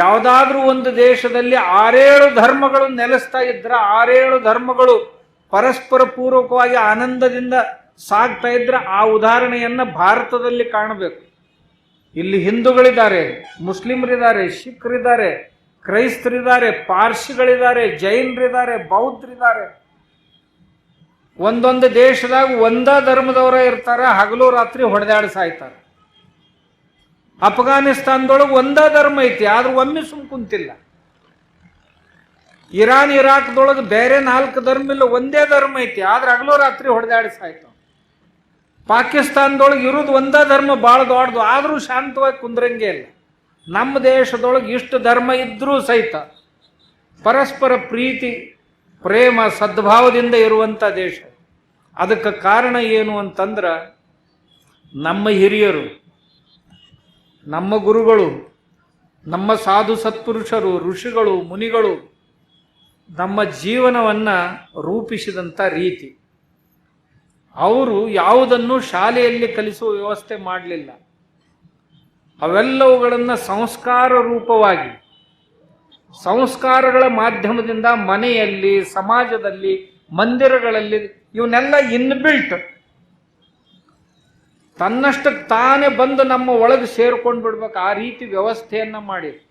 ಯಾವುದಾದ್ರೂ ಒಂದು ದೇಶದಲ್ಲಿ ಆರೇಳು ಧರ್ಮಗಳು ನೆಲೆಸ್ತಾ ಇದ್ರೆ ಆರೇಳು ಧರ್ಮಗಳು ಪರಸ್ಪರ ಪೂರ್ವಕವಾಗಿ ಆನಂದದಿಂದ ಸಾಗ್ತಾ ಇದ್ರೆ ಆ ಉದಾಹರಣೆಯನ್ನು ಭಾರತದಲ್ಲಿ ಕಾಣಬೇಕು. ಇಲ್ಲಿ ಹಿಂದೂಗಳಿದ್ದಾರೆ, ಮುಸ್ಲಿಮರಿದ್ದಾರೆ ಸಿಖ್ರಿದ್ದಾರೆ ಕ್ರೈಸ್ತರಿದ್ದಾರೆ, ಪಾರ್ಸಿಗಳಿದ್ದಾರೆ, ಜೈನರಿದ್ದಾರೆ, ಬೌದ್ಧರಿದ್ದಾರೆ. ಒಂದೊಂದು ದೇಶದಾಗ ಒಂದ ಧರ್ಮದವರ ಇರ್ತಾರೆ, ಹಗಲು ರಾತ್ರಿ ಹೊಡೆದಾಡಿ ಸಾಯ್ತಾರೆ. ಅಫ್ಘಾನಿಸ್ತಾನದೊಳಗೆ ಒಂದ ಧರ್ಮ ಐತಿ, ಆದ್ರೂ ಒಮ್ಮೆ ಸುಮ್ ಕುಂತಿಲ್ಲ. ಇರಾನ್, ಇರಾಕ್ದೊಳಗೆ ಬೇರೆ ನಾಲ್ಕು ಧರ್ಮ ಇಲ್ಲ, ಒಂದೇ ಧರ್ಮ ಐತಿ, ಆದ್ರೆ ಹಗಲು ರಾತ್ರಿ ಹೊಡೆದಾಡಿ ಸಾಯ್ತಾವ ಪಾಕಿಸ್ತಾನದೊಳಗೆ ಇರೋದು ಒಂದೇ ಧರ್ಮ ಭಾಳ ದೊಡ್ಡದು, ಆದರೂ ಶಾಂತವಾಗಿ ಕುಂದ್ರಂಗೆ ಇಲ್ಲ. ನಮ್ಮ ದೇಶದೊಳಗೆ ಇಷ್ಟು ಧರ್ಮ ಇದ್ದರೂ ಸಹಿತ ಪರಸ್ಪರ ಪ್ರೀತಿ, ಪ್ರೇಮ, ಸದ್ಭಾವದಿಂದ ಇರುವಂಥ ದೇಶ. ಅದಕ್ಕೆ ಕಾರಣ ಏನು ಅಂತಂದ್ರೆ ನಮ್ಮ ಹಿರಿಯರು ನಮ್ಮ ಗುರುಗಳು, ನಮ್ಮ ಸಾಧು ಸತ್ಪುರುಷರು, ಋಷಿಗಳು, ಮುನಿಗಳು ನಮ್ಮ ಜೀವನವನ್ನು ರೂಪಿಸಿದಂಥ ರೀತಿ. ಅವರು ಯಾವುದನ್ನು ಶಾಲೆಯಲ್ಲಿ ಕಲಿಸುವ ವ್ಯವಸ್ಥೆ ಮಾಡಲಿಲ್ಲ. ಅವೆಲ್ಲವುಗಳನ್ನು ಸಂಸ್ಕಾರ ರೂಪವಾಗಿ, ಸಂಸ್ಕಾರಗಳ ಮಾಧ್ಯಮದಿಂದ ಮನೆಯಲ್ಲಿ, ಸಮಾಜದಲ್ಲಿ, ಮಂದಿರಗಳಲ್ಲಿ ಇವನ್ನೆಲ್ಲ ಇನ್ಬಿಲ್ಟ್ ತನ್ನಷ್ಟಕ್ಕೆ ತಾನೇ ಬಂದು ನಮ್ಮ ಒಳಗೆ ಸೇರ್ಕೊಂಡು ಬಿಡ್ಬೇಕು. ಆ ರೀತಿ ವ್ಯವಸ್ಥೆಯನ್ನು ಮಾಡಿ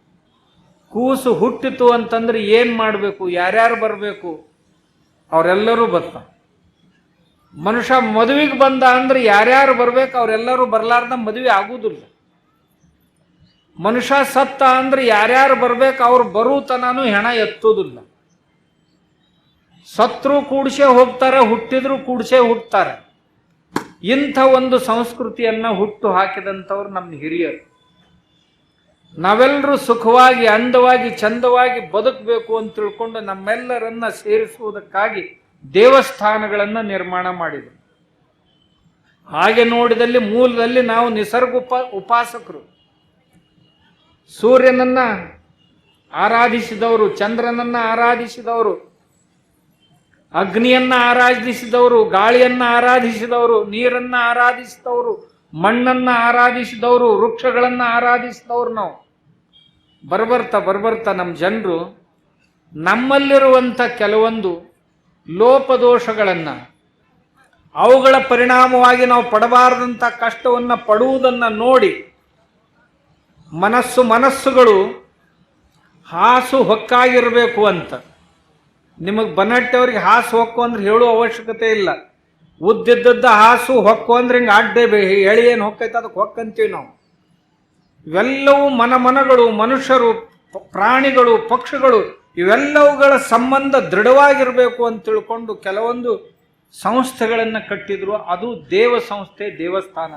ಕೂಸು ಹುಟ್ಟಿತು ಅಂತಂದ್ರೆ ಏನು ಮಾಡಬೇಕು? ಯಾರ್ಯಾರು ಬರಬೇಕು? ಅವರೆಲ್ಲರೂ ಬರ್ತಾರೆ ಮನುಷ್ಯ ಮದುವೆಗೆ ಬಂದ ಅಂದ್ರೆ ಯಾರ್ಯಾರು ಬರ್ಬೇಕು? ಅವರೆಲ್ಲರೂ ಬರಲಾರ್ದ ಮದುವೆ ಆಗುವುದಿಲ್ಲ ಮನುಷ್ಯ ಸತ್ತ ಅಂದ್ರೆ ಯಾರ್ಯಾರು ಬರ್ಬೇಕು? ಅವ್ರು ಬರುತನೂ ಹೆಣ ಎತ್ತುವುದಿಲ್ಲ ಸತ್ರು ಕೂಡ್ಸೇ ಹೋಗ್ತಾರೆ, ಹುಟ್ಟಿದ್ರು ಕೂಡ್ಸೇ ಹುಟ್ಟುತ್ತಾರೆ ಇಂಥ ಒಂದು ಸಂಸ್ಕೃತಿಯನ್ನು ಹುಟ್ಟು ಹಾಕಿದಂಥವ್ರು ನಮ್ಮ ಹಿರಿಯರು. ನಾವೆಲ್ಲರೂ ಸುಖವಾಗಿ, ಅಂದವಾಗಿ, ಚಂದವಾಗಿ ಬದುಕಬೇಕು ಅಂತ ತಿಳ್ಕೊಂಡು ನಮ್ಮೆಲ್ಲರನ್ನ ಸೇರಿಸುವುದಕ್ಕಾಗಿ ದೇವಸ್ಥಾನಗಳನ್ನು ನಿರ್ಮಾಣ ಮಾಡಿದರು. ಹಾಗೆ ನೋಡಿದಲ್ಲಿ ಮೂಲದಲ್ಲಿ ನಾವು ನಿಸರ್ಗ ಉಪ ಉಪಾಸಕರು. ಸೂರ್ಯನನ್ನ ಆರಾಧಿಸಿದವರು, ಚಂದ್ರನನ್ನ ಆರಾಧಿಸಿದವರು ಅಗ್ನಿಯನ್ನ ಆರಾಧಿಸಿದವರು, ಗಾಳಿಯನ್ನು ಆರಾಧಿಸಿದವರು, ನೀರನ್ನು ಆರಾಧಿಸಿದವರು, ಮಣ್ಣನ್ನು ಆರಾಧಿಸಿದವರು, ವೃಕ್ಷಗಳನ್ನು ಆರಾಧಿಸಿದವರು ನಾವು. ಬರ್ಬರ್ತಾ ಬರ್ಬರ್ತಾ ನಮ್ಮ ಜನರು, ನಮ್ಮಲ್ಲಿರುವಂಥ ಕೆಲವೊಂದು ಲೋಪದೋಷಗಳನ್ನು, ಅವುಗಳ ಪರಿಣಾಮವಾಗಿ ನಾವು ಪಡಬಾರದಂಥ ಕಷ್ಟವನ್ನು ಪಡುವುದನ್ನು ನೋಡಿ ಮನಸ್ಸು ಮನಸ್ಸುಗಳು ಹಾಸು ಹೊಕ್ಕಾಗಿರಬೇಕು ಅಂತ. ನಿಮಗೆ ಬನ್ನಟ್ಟವ್ರಿಗೆ ಹಾಸು ಹೊಕ್ಕು ಅಂದ್ರೆ ಹೇಳುವ ಅವಶ್ಯಕತೆ ಇಲ್ಲ. ಉದ್ದಿದ್ದದ್ದ ಹಾಸು ಹೊಕ್ಕು ಅಂದ್ರೆ ಹಿಂಗೆ ಅಡ್ಡೆ ಎಳಿ ಏನು ಹೊಕ್ಕೈತೆ ಅದಕ್ಕೆ ಹೊಕ್ಕಂತೀವಿ ನಾವು. ಇವೆಲ್ಲವೂ ಮನ ಮನಗಳು ಮನುಷ್ಯರು ಪ್ರಾಣಿಗಳು, ಪಕ್ಷಿಗಳು, ಇವೆಲ್ಲವುಗಳ ಸಂಬಂಧ ದೃಢವಾಗಿರಬೇಕು ಅಂತ ತಿಳ್ಕೊಂಡು ಕೆಲವೊಂದು ಸಂಸ್ಥೆಗಳನ್ನು ಕಟ್ಟಿದ್ರು. ಅದು ದೇವ ಸಂಸ್ಥೆ ದೇವಸ್ಥಾನ